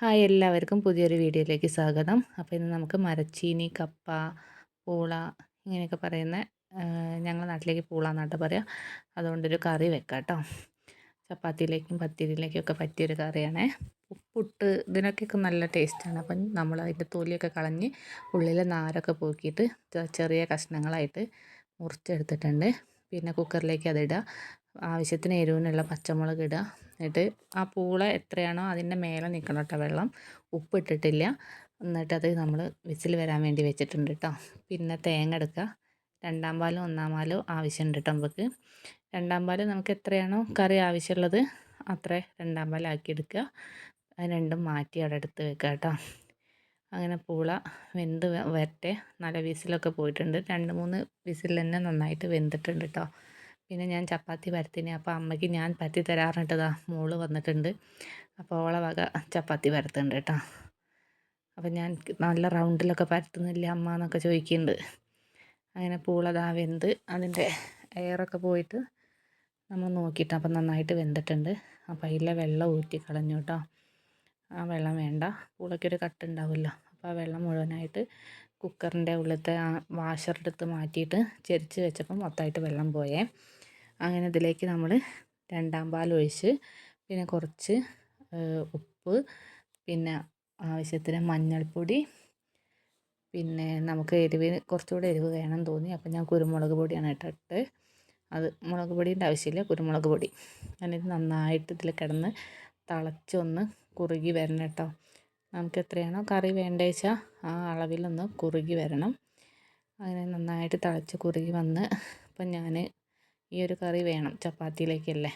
Hi എല്ലാവർക്കും പുതിയൊരു വീഡിയോയിലേക്ക് സ്വാഗതം. അപ്പോൾ ഇന്ന് നമുക്ക് മരച്ചീനി കപ്പ പൂള ഇങ്ങനെയൊക്കെ പറയുന്ന ഞങ്ങളുടെ നാട്ടിലേക്ക് പൂള എന്നാട്ട് പറയാം. അതുകൊണ്ടൊരു കറി വെക്കാം കേട്ടോ ചപ്പാത്തിയിലേക്കും പത്തിരിയിലേക്കും ഒക്കെ പറ്റിയൊരു കറിയാണേ. ഉപ്പുട്ട് ഇതിനൊക്കെ നല്ല ടേസ്റ്റാണ്. അപ്പം നമ്മൾ അതിന്റെ തൊലിയൊക്കെ കളഞ്ഞ് ഉള്ളിലെ നാരൊക്കെ പോക്കിയിട്ട് ചെറിയ കഷ്ണങ്ങളായിട്ട് മുറിച്ചെടുത്തിട്ടുണ്ട്. പിന്നെ കുക്കറിലേക്ക് അതിടുക ആവശ്യത്തിന് എരിവിനുള്ള പച്ചമുളക് ഇടുക. എന്നിട്ട് ആ പൂള എത്രയാണോ അതിന്റെ മേലെ നിൽക്കണം കേട്ടോ വെള്ളം. ഉപ്പ് ഇട്ടിട്ടില്ല. എന്നിട്ടത് നമ്മൾ വിസിൽ വരാൻ വേണ്ടി വെച്ചിട്ടുണ്ട് കേട്ടോ. പിന്നെ തേങ്ങ എടുക്കുക. രണ്ടാം പാലും ഒന്നാം പാലും ആവശ്യമുണ്ട് കേട്ടോ നമുക്ക്. രണ്ടാം പാൽ നമുക്ക് എത്രയാണോ കറി ആവശ്യമുള്ളത് അത്ര രണ്ടാം പാലാക്കി എടുക്കുക. അത് രണ്ടും മാറ്റി അവിടെ എടുത്ത് വെക്കുക കേട്ടോ. അങ്ങനെ പൂള വെന്ത് വരട്ടെ. നല്ല വിസിലൊക്കെ പോയിട്ടുണ്ട്. രണ്ട് മൂന്ന് വിസിൽ തന്നെ നന്നായിട്ട് വെന്തിട്ടുണ്ട് കേട്ടോ. പിന്നെ ഞാൻ ചപ്പാത്തി പരത്തിന് അപ്പോൾ അമ്മയ്ക്ക് ഞാൻ പരത്തി തരാറുണ്ടതാ മോൾ വന്നിട്ടുണ്ട്. അപ്പോൾ ഓളെ വക ചപ്പാത്തി പരത്തുന്നുണ്ട് കേട്ടോ. അപ്പം ഞാൻ നല്ല റൗണ്ടിലൊക്കെ പരത്തുന്നില്ല അമ്മ എന്നൊക്കെ ചോദിക്കുന്നുണ്ട് അങ്ങനെ പൂളതാ വെന്ത് അതിന്റെ എയറൊക്കെ പോയിട്ട് നമ്മൾ നോക്കിയിട്ട് അപ്പം നന്നായിട്ട് വെന്തിട്ടുണ്ട്. അപ്പം അതിലെ വെള്ളം ഊറ്റി കളഞ്ഞു കേട്ടോ. ആ വെള്ളം വേണ്ട പൂളയ്ക്കൊരു കട്ടുണ്ടാവുമല്ലോ അപ്പോൾ ആ വെള്ളം മുഴുവനായിട്ട് കുക്കറിന്റെ ഉള്ളിലത്തെ ആ വാഷറെടുത്ത് മാറ്റിയിട്ട് ചെരിച്ച് വെച്ചപ്പോൾ മൊത്തമായിട്ട് വെള്ളം പോയേ. അങ്ങനെ ഇതിലേക്ക് നമ്മൾ രണ്ടാം പാൽ ഒഴിച്ച് പിന്നെ കുറച്ച് ഉപ്പ് പിന്നെ ആവശ്യത്തിന് മഞ്ഞൾപ്പൊടി പിന്നെ നമുക്ക് എരിവിന് കുറച്ചുകൂടെ എരിവ് വേണം തോന്നി. അപ്പോൾ ഞാൻ കുരുമുളക് പൊടിയാണ് ഇട്ടിട്ട് അത് മുളക് പൊടിന്റെ ആവശ്യമില്ല കുരുമുളക് പൊടി. എന്നിട്ട് നന്നായിട്ട് ഇതിൽ കിടന്ന് തിളച്ചൊന്ന് കുറുകി വരണം കേട്ടോ. നമുക്ക് എത്രയാണോ കറി വേണ്ടേച്ചാൽ ആ അളവിലൊന്ന് കുറുകി വരണം. അങ്ങനെ നന്നായിട്ട് തിളച്ച് കുറുകി വന്ന് അപ്പം ഞാൻ ഈ ഒരു കറി വേണം ചപ്പാത്തിയിലേക്കല്ലേ.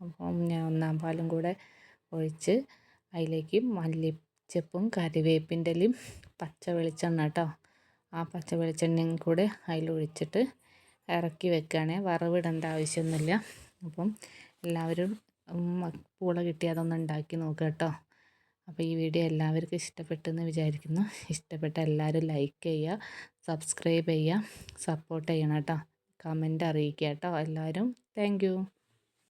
അപ്പം ഞാൻ ഒന്നാം പാലും കൂടെ ഒഴിച്ച് അതിലേക്ക് മല്ലിച്ചപ്പും കറിവേപ്പിന്റെ പച്ച വെളിച്ചെണ്ണ കേട്ടോ. ആ പച്ച വെളിച്ചെണ്ണയും കൂടെ അതിലൊഴിച്ചിട്ട് ഇറക്കി വെക്കുകയാണെങ്കിൽ വറവിടേണ്ട ആവശ്യമൊന്നുമില്ല. അപ്പം എല്ലാവരും പൂള കിട്ടി അതൊന്ന് ഉണ്ടാക്കി നോക്കുക കേട്ടോ. അപ്പോൾ ഈ വീഡിയോ എല്ലാവർക്കും ഇഷ്ടപ്പെട്ടെന്ന് വിചാരിക്കുന്നു. ഇഷ്ടപ്പെട്ട എല്ലാവരും ലൈക്ക് ചെയ്യുക സബ്സ്ക്രൈബ് ചെയ്യുക സപ്പോർട്ട് ചെയ്യണം കേട്ടോ. കമന്റ് അറിയിക്കുക കേട്ടോ എല്ലാവരും. താങ്ക്